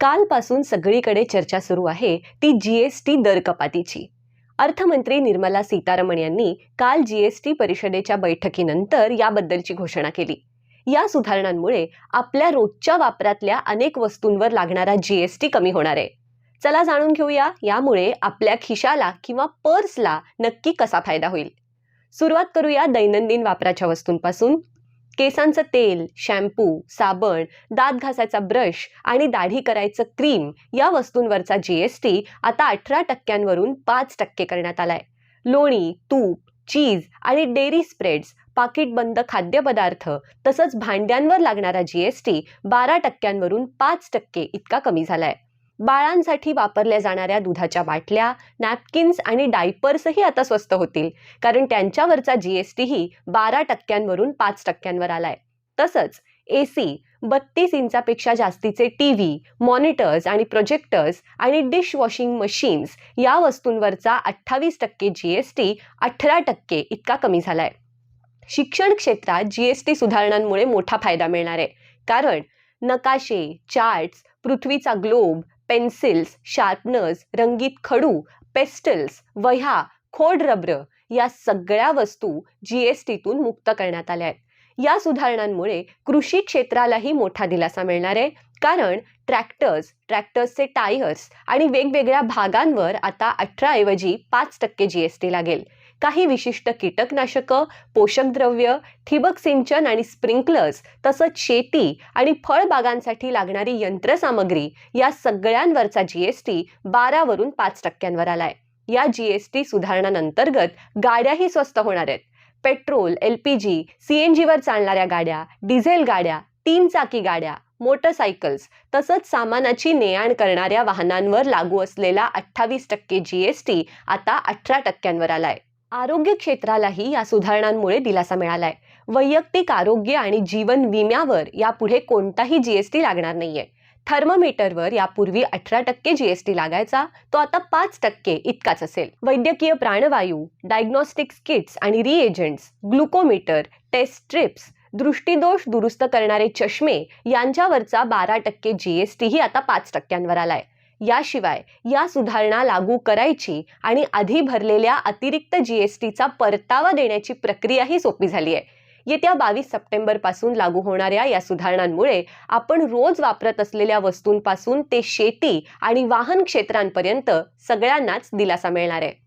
कालपासून सगळीकडे चर्चा सुरू आहे ती जीएसटी दर कपातीची. अर्थमंत्री निर्मला सीतारमण यांनी काल जीएसटी परिषदेच्या बैठकीनंतर याबद्दलची घोषणा केली. या सुधारणांमुळे आपल्या रोजच्या वापरातल्या अनेक वस्तूंवर लागणारा जीएसटी कमी होणार आहे. चला जाणून घेऊया यामुळे आपल्या खिशाला किंवा पर्सला नक्की कसा फायदा होईल. सुरुवात करूया दैनंदिन वापराच्या वस्तूंपासून. केसांचं तेल शॅम्पू साबण दात घासायचा ब्रश आणि दाढी करायचं क्रीम या वस्तूंवरचा जीएसटी आता अठरा टक्क्यांवरून पाच टक्के करण्यात आलाय. लोणी तूप चीज आणि डेअरी स्प्रेड्स पाकिटबंद खाद्यपदार्थ तसंच भांड्यांवर लागणारा जीएसटी बारा टक्क्यांवरून पाच टक्के इतका कमी झालाय. बाळांसाठी वापरल्या जाणाऱ्या दुधाच्या बाटल्या नॅपकिन्स आणि डायपर्सही आता स्वस्त होतील. कारण त्यांच्यावरचा जीएसटीही बारा टक्क्यांवरून पाच टक्क्यांवर आलाय. तसंच ए सी बत्तीस इंचापेक्षा जास्तीचे टी व्ही मॉनिटर्स आणि प्रोजेक्टर्स आणि डिश वॉशिंग मशीन्स या वस्तूंवरचा अठ्ठावीस टक्के जी एस टी अठरा टक्के इतका कमी झालाय. शिक्षण क्षेत्रात जी एस टी सुधारणांमुळे मोठा फायदा मिळणार आहे. कारण नकाशे चार्ट्स पृथ्वीचा ग्लोब पेन्सिल्स शार्पनर्स रंगीत खडू पेस्टल्स वह्या खोड रबर या सगळ्या वस्तू जी एस टीतून मुक्त करण्यात आल्या आहेत. या सुधारणांमुळे कृषी क्षेत्रालाही मोठा दिलासा मिळणार आहे. कारण ट्रॅक्टर्स ट्रॅक्टर्सचे टायर्स आणि वेगवेगळ्या भागांवर आता अठरा ऐवजी पाच टक्के जीएसटी लागेल. काही विशिष्ट कीटकनाशकं पोषक द्रव्य ठिबक सिंचन आणि स्प्रिंकलर्स तसंच शेती आणि फळबागांसाठी लागणारी यंत्रसामग्री या सगळ्यांवरचा जीएसटी बारावरून पाच टक्क्यांवर आलाय. या जीएसटी सुधारणांतर्गत गाड्याही स्वस्त होणार आहेत. Petrol L P G C N जीवर चालणाऱ्या गाड्या डिझेल गाड्या तीन चाकी गाड्या मोटरसायकल्स तसंच सामानाची ने आण करणाऱ्या वाहनांवर लागू असलेला अठ्ठावीस टक्के जी एस टी आता अठरा टक्क्यांवर आलाय. आरोग्य क्षेत्रालाही या सुधारणांमुळे दिलासा मिळालाय. वैयक्तिक आरोग्य आणि जीवन विम्यावर यापुढे कोणताही जीएसटी लागणार नाहीये. थर्मोमीटरवर यापूर्वी अठरा टक्के जीएसटी लागायचा तो आता पाच टक्के इतकाच असेल. वैद्यकीय प्राणवायू डायग्नॉस्टिक्स किट्स आणि रिएजंट्स ग्लुकोमीटर टेस्ट स्ट्रिप्स दृष्टीदोष दुरुस्त करणारे चष्मे यांच्यावरचा बारा टक्के जीएसटीही आता पाच टक्क्यांवर आलाय. याशिवाय या सुधारणा लागू करायची आणि आधी भरलेल्या अतिरिक्त जी एस टीचा परतावा देण्याची प्रक्रियाही सोपी झाली आहे. येत्या बावीस सप्टेंबरपासून लागू होणाऱ्या या सुधारणांमुळे आपण रोज वापरत असलेल्या वस्तूंपासून ते शेती आणि वाहन क्षेत्रांपर्यंत सगळ्यांनाच दिलासा मिळणार आहे.